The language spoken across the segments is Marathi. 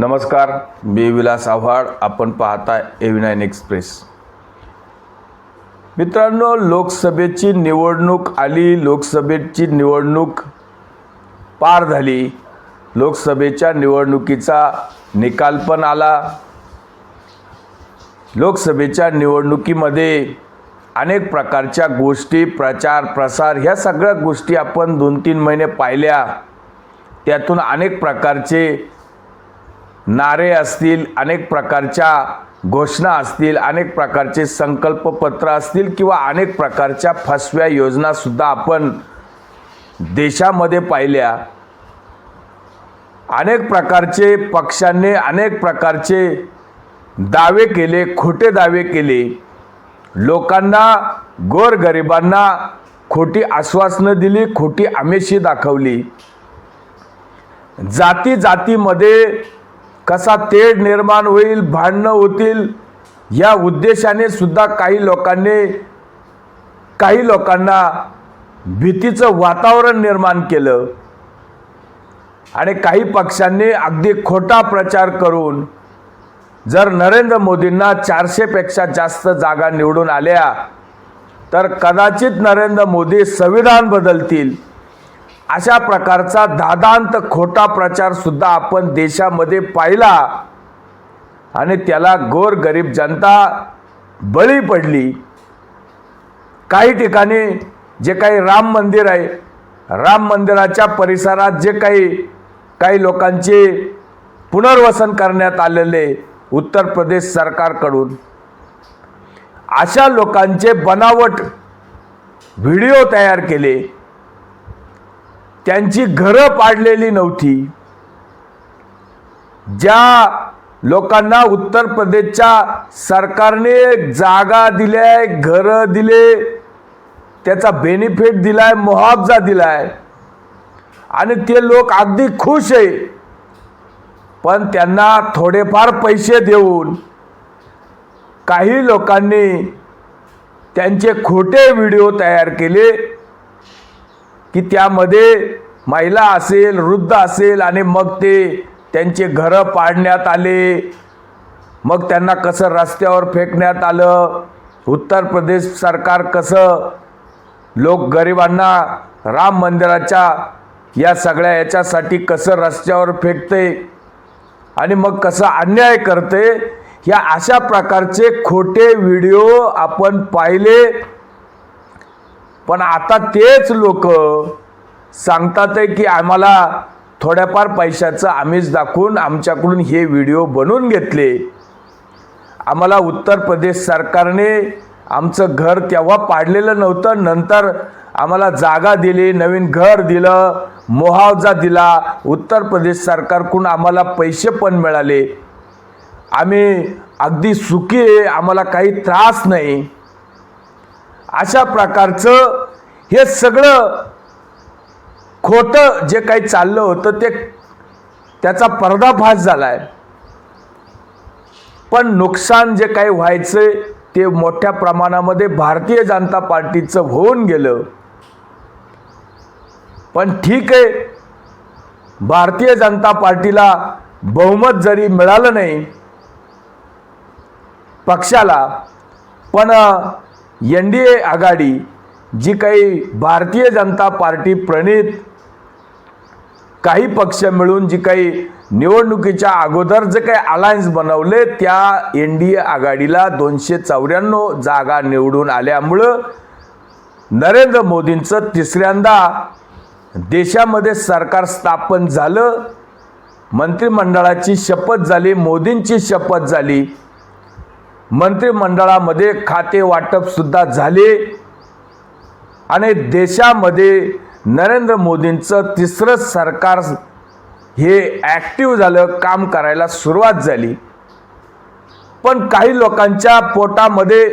नमस्कार मी विलास आव्हाड. आपण पाहता एव्ही नाईन एक्सप्रेस मित्रांनो लोकसभेची निवडणूक आली. लोकसभेची निवडणूक पार झाली. लोकसभेच्या निवडणुकीचा निकाल पण आला. लोकसभेच्या निवडणुकीमध्ये अनेक प्रकारच्या गोष्टी प्रचार प्रसार ह्या सगळ्या गोष्टी आपण दोन तीन महिने पाहिल्या. त्यातून अनेक प्रकारचे नारे असतील अनेक प्रकारच्या घोषणा असतील अनेक प्रकारचे संकल्पपत्र असतील किंवा अनेक प्रकारच्या फसव्या योजनासुद्धा आपण देशामध्ये पाहिल्या. अनेक प्रकारचे पक्षांनी अनेक प्रकारचे दावे केले खोटे दावे केले. लोकांना गोरगरिबांना खोटी आश्वासनं दिली खोटी आमेशी दाखवली. जाती जातीमध्ये कसा तेढ निर्माण होईल भांडणं होतील या उद्देशाने सुद्धा काही लोकांनी काही लोकांना भीतीचं वातावरण निर्माण केलं. आणि काही पक्षांनी अगदी खोटा प्रचार करून जर नरेंद्र मोदींना चारशेपेक्षा जास्त जागा निवडून आल्या तर कदाचित नरेंद्र मोदी संविधान बदलतील. अशा प्रकारचा दादांत खोटा प्रचार सुद्धा आपण देशामध्ये पाहिला. आणि त्याला गोर गरीब जनता बळी पडली. काही ठिकाणी जे काही राम मंदिर आहे राम मंदिराच्या परिसरात जे काही काही लोकांचे पुनर्वसन करण्यात आलेले उत्तर प्रदेश सरकारकडून अशा लोकांचे बनावट व्हिडिओ तयार केले. त्यांची घरं पाडलेली नव्हती. ज्या लोकांना उत्तर प्रदेशच्या सरकारने जागा दिल्या घरं दिले त्याचा बेनिफिट दिलाय मुआवजा दिलाय आणि ते लोक अगदी खुश आहे. पण त्यांना थोडेफार पैसे देऊन काही लोकांनी त्यांचे खोटे व्हिडिओ तयार केले. की त्यामध्ये महिला असेल वृद्ध असेल आणि मग ते त्यांचे घरं पाडण्यात आले. मग त्यांना कसं रस्त्यावर फेकण्यात आलं? उत्तर प्रदेश सरकार कसं? लोक गरिबांना राम मंदिराच्या या सगळ्या याच्यासाठी कसं रस्त्यावर फेकते? आणि मग कसं अन्याय करते? या अशा प्रकारचे खोटे व्हिडिओ आपण पाहिले. पण आता तेच लोक सांगतात आहे की आम्हाला थोड्याफार पैशाचं आमिष दाखवून आमच्याकडून हे व्हिडिओ बनवून घेतले. आम्हाला उत्तर प्रदेश सरकारने आमचं घर तेव्हा पाडलेलं नव्हतं नंतर आम्हाला जागा दिली नवीन घर दिलं मुआवजा दिला उत्तर प्रदेश सरकारकडून आम्हाला पैसे पण मिळाले. आम्ही अगदी सुखी आहे आम्हाला काही त्रास नाही. अशा प्रकारचं हे सगळं खोटं जे काही चाललं होतं ते त्याचा पर्दाफाश झाला आहे पण नुकसान जे काही व्हायचं ते मोठ्या प्रमाणामध्ये भारतीय जनता पार्टीचं होऊन गेलं. पण ठीक आहे भारतीय जनता पार्टीला बहुमत जरी मिळालं नाही पक्षाला पण एन डी ए आघाडी जी काही भारतीय जनता पार्टी प्रणित काही पक्ष मिळून जी काही निवडणुकीच्या अगोदर जे काही अलायन्स बनवले त्या एन डी ए आघाडीला दोनशे चौऱ्याण्णव जागा निवडून आल्यामुळं नरेंद्र मोदींचं तिसऱ्यांदा देशामध्ये सरकार स्थापन झालं. मंत्रिमंडळाची शपथ झाली मोदींची शपथ झाली. मंत्रिमंडळामध्ये खाते वाटपसुद्धा झाले. आणि देशामध्ये नरेंद्र मोदींचं तिसरं सरकार हे ॲक्टिव्ह झालं काम करायला सुरुवात झाली. पण काही लोकांच्या पोटामध्ये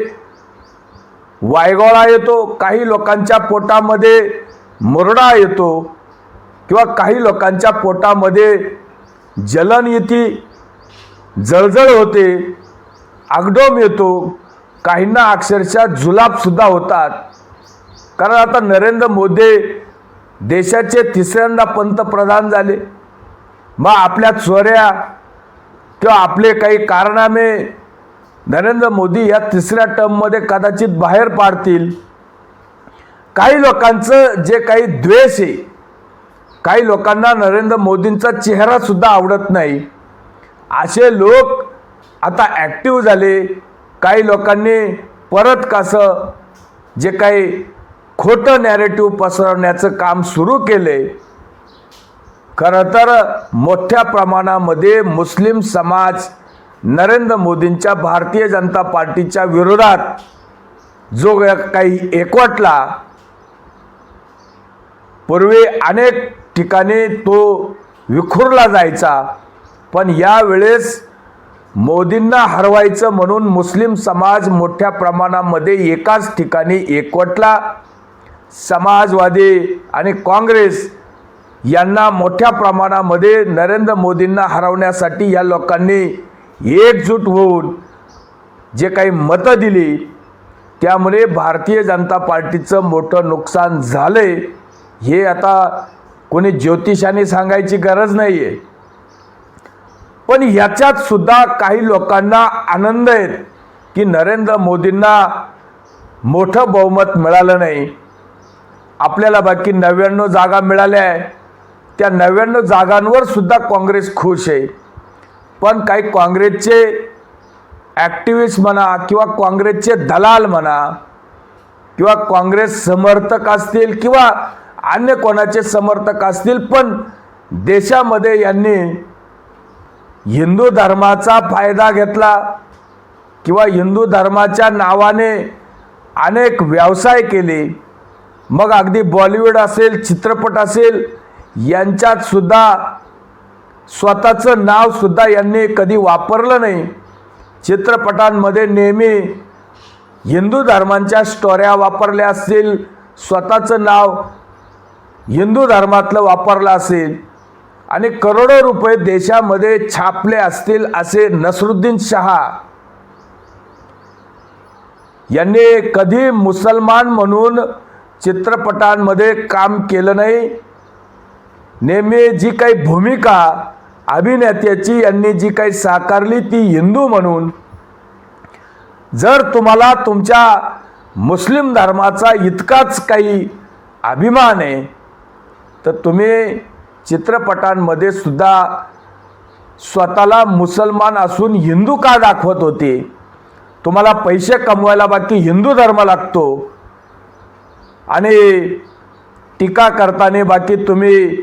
वायगोळा येतो काही लोकांच्या पोटामध्ये मुरडा येतो किंवा काही लोकांच्या पोटामध्ये जलन येते जळजळ होते. आगडोम येतो. काहींना अक्षरशः जुलाबसुद्धा होतात. कारण आता नरेंद्र मोदी देशाचे तिसऱ्यांदा पंतप्रधान झाले. मग आपल्या चोऱ्या किंवा आपले काही कारनामे नरेंद्र मोदी या तिसऱ्या टर्ममध्ये कदाचित बाहेर पाडतील. काही लोकांचं जे काही द्वेष आहे काही लोकांना नरेंद्र मोदींचा चेहरासुद्धा आवडत नाही. असे लोक आता ॲक्टिव्ह झाले. काही लोकांनी परत कसं जे काही खोटं नॅरेटिव्ह पसरवण्याचं काम सुरू केले. खरं तर मोठ्या प्रमाणामध्ये मुस्लिम समाज नरेंद्र मोदींच्या भारतीय जनता पार्टीच्या विरोधात जो काही एकवटला पूर्वी अनेक ठिकाणी तो विखुरला जायचा. पण यावेळेस मोदींना हरवायचं म्हणून मुस्लिम समाज मोठ्या प्रमाणामध्ये एकाच ठिकाणी एकवटला. समाजवादी आणि काँग्रेस यांना मोठ्या प्रमाणामध्ये नरेंद्र मोदींना हरवण्यासाठी या लोकांनी एकजूट होऊन जे काही मतं दिली त्यामुळे भारतीय जनता पार्टीचं मोठं नुकसान झालंय. हे आता कोणी ज्योतिषाने सांगायची गरज नाही आहे पण ह्याच्यात सुद्धा काही लोकांना आनंद आहेत की नरेंद्र मोदींना मोठं बहुमत मिळालं नाही. आपल्याला बाकी नव्याण्णव जागा मिळाल्या आहे. त्या नव्याण्णव जागांवर सुद्धा काँग्रेस खुश आहे. पण काही काँग्रेसचे ॲक्टिव्हिस्ट म्हणा किंवा काँग्रेसचे दलाल म्हणा किंवा काँग्रेस समर्थक असतील किंवा अन्य कोणाचे समर्थक असतील पण देशामध्ये यांनी हिंदू धर्माचा फायदा घेतला किंवा हिंदू धर्माच्या नावाने अनेक व्यवसाय केले मग अगदी बॉलिवूड असेल चित्रपट असेल यांच्यात सुद्धा स्वतःचं नाव सुद्धा यांनी कधी वापरलं नाही. चित्रपटांमध्ये नेहमी हिंदू धर्मांच्या स्टोऱ्या वापरल्या असतील स्वतःचं नाव हिंदू धर्मातलं वापरलं असेल आणि करोडो रुपये देशामध्ये छापले असतील असे नसरुद्दीन शहा यांनी कधी मुसलमान म्हणून चित्रपटांमध्ये काम केलं नाही. नेहमी जी काही भूमिका अभिनेत्याची यांनी जी काही साकारली ती हिंदू म्हणून. जर तुम्हाला तुमच्या मुस्लिम धर्माचा इतकाच काही अभिमान आहे तर तुम्ही चित्रपटांमध्ये सुद्धा स्वतःला मुसलमान असून हिंदू का दाखवत होते? तुम्हाला पैसे कमवायला बाकी हिंदू धर्म लागतो. आणि टीका करताना बाकी तुम्ही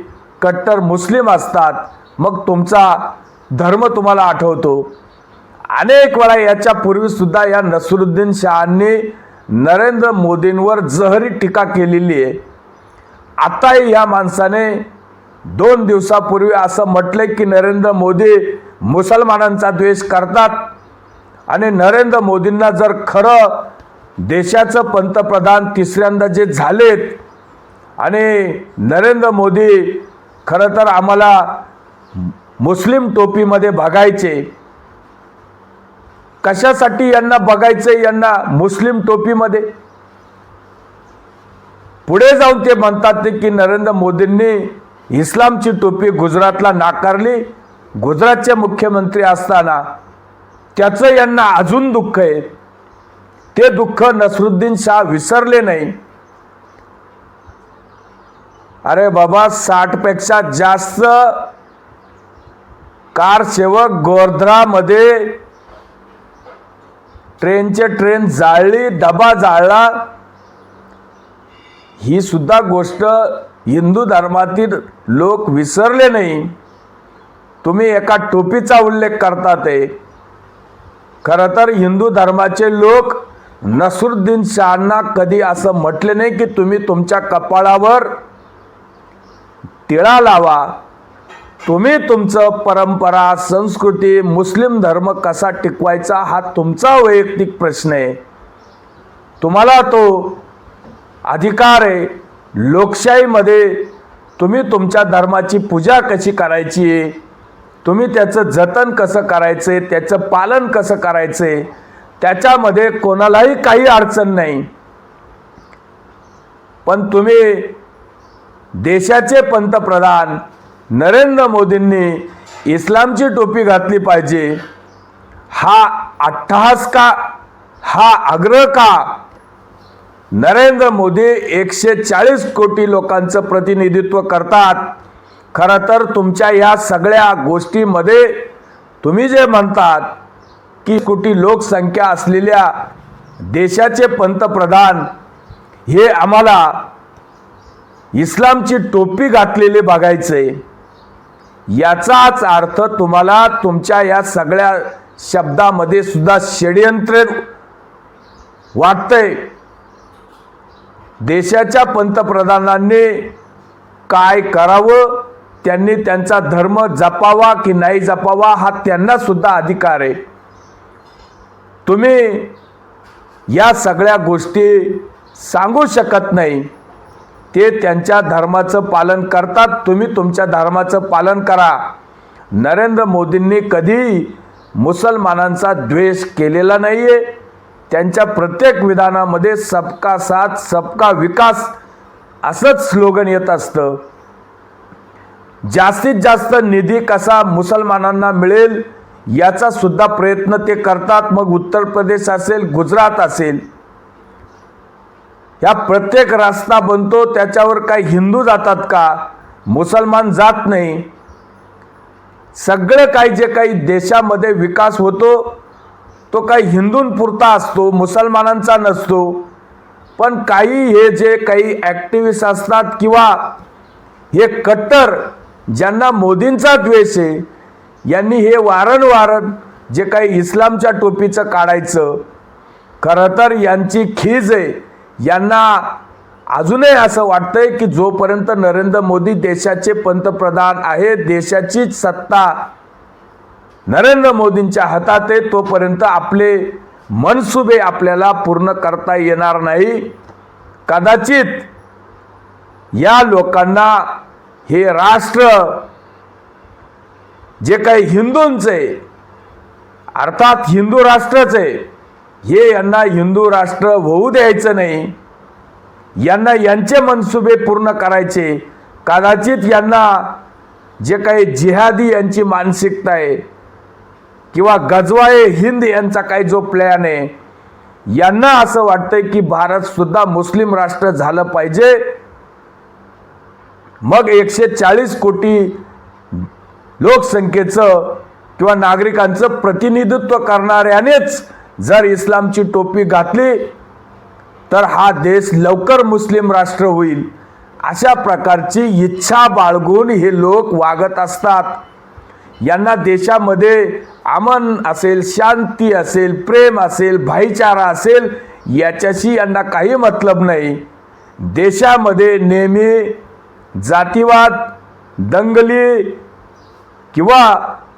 कट्टर मुस्लिम असतात. मग तुमचा धर्म तुम्हाला आठवतो. अनेक वेळा याच्या पूर्वीसुद्धा या नसरुद्दीन शहांनी नरेंद्र मोदींवर जहरी टीका केलेली आहे. आताही या माणसाने दोन दिवसापूर्वी असं म्हटले की नरेंद्र मोदी मुसलमानांचा द्वेष करतात. आणि नरेंद्र मोदींना जर खरं देशाचं पंतप्रधान तिसऱ्यांदा जे झालेत आणि नरेंद्र मोदी खरं तर आम्हाला मुस्लिम टोपीमध्ये बघायचे कशासाठी यांना बघायचे यांना मुस्लिम टोपीमध्ये? पुढे जाऊन ते म्हणतात ते की नरेंद्र मोदींनी इस्लामची टोपी गुजरातला नाकारली. गुजरातचे मुख्यमंत्री असताना त्याचं यांना अजून दुःख आहे. ते दुःख नसरुद्दीन शाह विसरले नाही. अरे बाबा साठपेक्षा जास्त कार सेवक गोर्धरामध्ये ट्रेनचे ट्रेन जाळली डबा जाळला. ही सुद्धा गोष्ट हिंदू धर्मातील लोक विसरले नाही. तुम्ही एका टोपीचा उल्लेख करतात आहे खरं तर हिंदू धर्माचे लोक नसरुद्दीन शहांना कधी असं म्हटले नाही की तुम्ही तुमच्या कपाळावर टिळा लावा. तुम्ही तुमचं परंपरा संस्कृती मुस्लिम धर्म कसा टिकवायचा हा तुमचा वैयक्तिक प्रश्न आहे. तुम्हाला तो अधिकार आहे. लोकशाहीमध्ये तुम्ही तुमच्या धर्माची पूजा कशी करायची? आहे तुम्ही त्याचं जतन कसं करायचं? आहे त्याचं पालन कसं करायचं? आहे त्याच्यामध्ये कोणालाही काही अडचण नाही. पण तुम्ही देशाचे पंतप्रधान नरेंद्र मोदींनी इस्लामची टोपी घातली पाहिजे. हा अट्टहास का? हा आग्रह का? नरेंद्र मोदी एकशे चाळीस कोटी लोकांचं प्रतिनिधित्व करतात. खरं तर तुमच्या या सगळ्या गोष्टीमध्ये तुम्ही जे म्हणतात की कोटी लोकसंख्या असलेल्या देशाचे पंतप्रधान हे आम्हाला इस्लामची टोपी घातलेले बघायचे. याचाच अर्थ तुम्हाला तुमच्या या सगळ्या शब्दामध्ये सुद्धा षडयंत्र वाटतंय. देशाच्या पंतप्रधानांनी काय करावं? त्यांनी त्यांचा धर्म जपावा की नाही जपावा हा त्यांनासुद्धा अधिकार आहे. तुम्ही या सगळ्या गोष्टी सांगू शकत नाही. ते त्यांच्या धर्माचं पालन करतात. तुम्ही तुमच्या धर्माचं पालन करा. नरेंद्र मोदींनी कधी मुसलमानांचा द्वेष केलेला नाही आहे त्यांच्या प्रत्येक विधानामध्ये सबका साथ सबका विकास असंच स्लोगन येत असतं. जास्तीत जास्त निधी कसा मुसलमानांना मिळेल याचा सुद्धा प्रयत्न ते करतात. मग उत्तर प्रदेश असेल गुजरात असेल या प्रत्येक रस्ता बनतो. त्याच्यावर काही हिंदू जातात का? मुसलमान जात नाही. सगळं काही जे काही देशामध्ये विकास होतो तो काही हिंदूंपुरता असतो मुसलमानांचा नसतो. पण काही हे जे काही ॲक्टिव्हिस्ट असतात किंवा हे कट्टर ज्यांना मोदींचा द्वेष आहे यांनी हे वारंवार जे काही इस्लामच्या टोपीचं काढायचं खरं तर यांची खीज आहे. यांना अजूनही असं वाटतंय की जोपर्यंत नरेंद्र मोदी देशाचे पंतप्रधान आहेत देशाचीच सत्ता नरेंद्र मोदींच्या हातात आहे तोपर्यंत आपले मनसुबे आपल्याला पूर्ण करता येणार नाही. कदाचित या लोकांना हे राष्ट्र जे काही हिंदूंचे अर्थात हिंदू राष्ट्रच आहे हे यांना हिंदू राष्ट्र होऊ द्यायचं नाही. यांना यांचे मनसुबे पूर्ण करायचे. कदाचित यांना जे काही जिहादी यांची मानसिकता आहे किंवा गजवाए हिंद यांचा काही जो प्लॅन आहे यांना असं वाटतंय की भारत सुद्धा मुस्लिम राष्ट्र झालं पाहिजे. मग एकशे चाळीस कोटी लोकसंख्येचं किंवा नागरिकांचं प्रतिनिधित्व करणाऱ्यानेच जर इस्लामची टोपी घातली तर हा देश लवकर मुस्लिम राष्ट्र होईल. अशा प्रकारची इच्छा बाळगून हे लोक वागत असतात. यांना देशामध्ये अमन असेल शांती असेल प्रेम असेल भाईचारा असेल याच्याशी यांना काही मतलब नाही. देशामध्ये नेहमी जातीवाद दंगली किंवा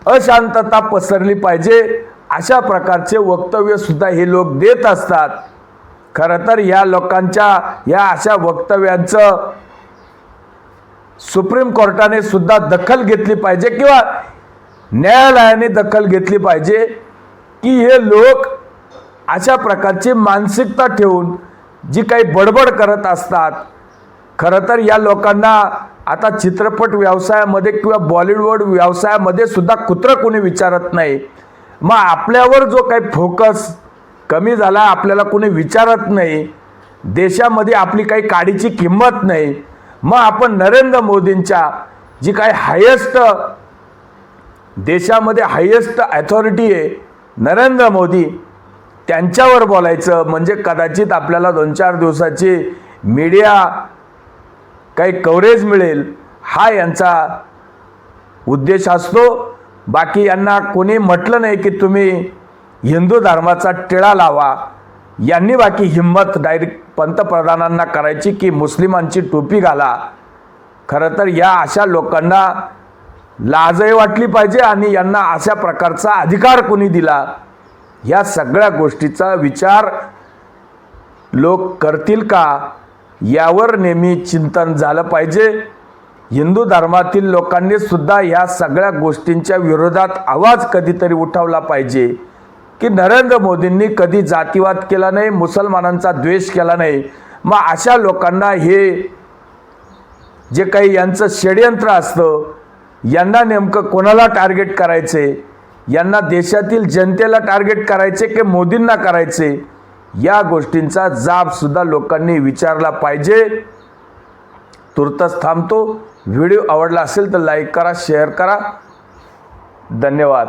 अशांतता पसरली पाहिजे अशा प्रकारचे वक्तव्यसुद्धा हे लोक देत असतात. खरं तर या लोकांच्या या अशा वक्तव्यांचं सुप्रीम कोर्टाने सुद्धा दखल घेतली पाहिजे किंवा न्यायालयाने दखल घेतली पाहिजे की हे लोक अशा प्रकारची मानसिकता ठेवून जी काही बडबड करत असतात. खरं तर या लोकांना आता चित्रपट व्यवसायामध्ये किंवा बॉलिवूड व्यवसायामध्ये सुद्धा कुत्रं कोणी विचारत नाही. मग आपल्यावर जो काही फोकस कमी झाला आपल्याला कोणी विचारत नाही. देशामध्ये आपली काही काडीची किंमत नाही. मग आपण नरेंद्र मोदींच्या जी काही हायेस्ट देशामध्ये हायेस्ट ॲथॉरिटी आहे नरेंद्र मोदी. त्यांच्यावर बोलायचं म्हणजे कदाचित आपल्याला दोन चार दिवसाची मीडिया काही कव्हरेज मिळेल हा यांचा उद्देश असतो. बाकी यांना कोणी म्हटलं नाही की तुम्ही हिंदू धर्माचा टिळा लावा. यांनी बाकी हिंमत डायरेक्ट पंतप्रधानांना करायची की मुस्लिमांची टोपी घाला. खरं तर या अशा लोकांना लाजही वाटली पाहिजे आणि यांना अशा प्रकारचा अधिकार कोणी दिला? या सगळ्या गोष्टीचा विचार लोक करतील का? यावर नेहमी चिंतन झालं पाहिजे. हिंदू धर्मातील लोकांनी सुद्धा या सगळ्या गोष्टींच्या विरोधात आवाज कधीतरी उठवला पाहिजे. की नरेंद्र मोदींनी कधी जातीवाद केला नाही मुसलमानांचा द्वेष केला नाही. मग अशा लोकांना हे जे काही यांचं षडयंत्र असतं यांना नेमकं कोणाला टार्गेट करायचे? यांना देशातील जनतेला टार्गेट करायचे की मोदींना करायचे? या गोष्टींचा जाबसुद्धा लोकांनी विचारला पाहिजे. तुर्तच थांबतो. व्हिडिओ आवडला असेल तर लाईक करा शेअर करा. धन्यवाद.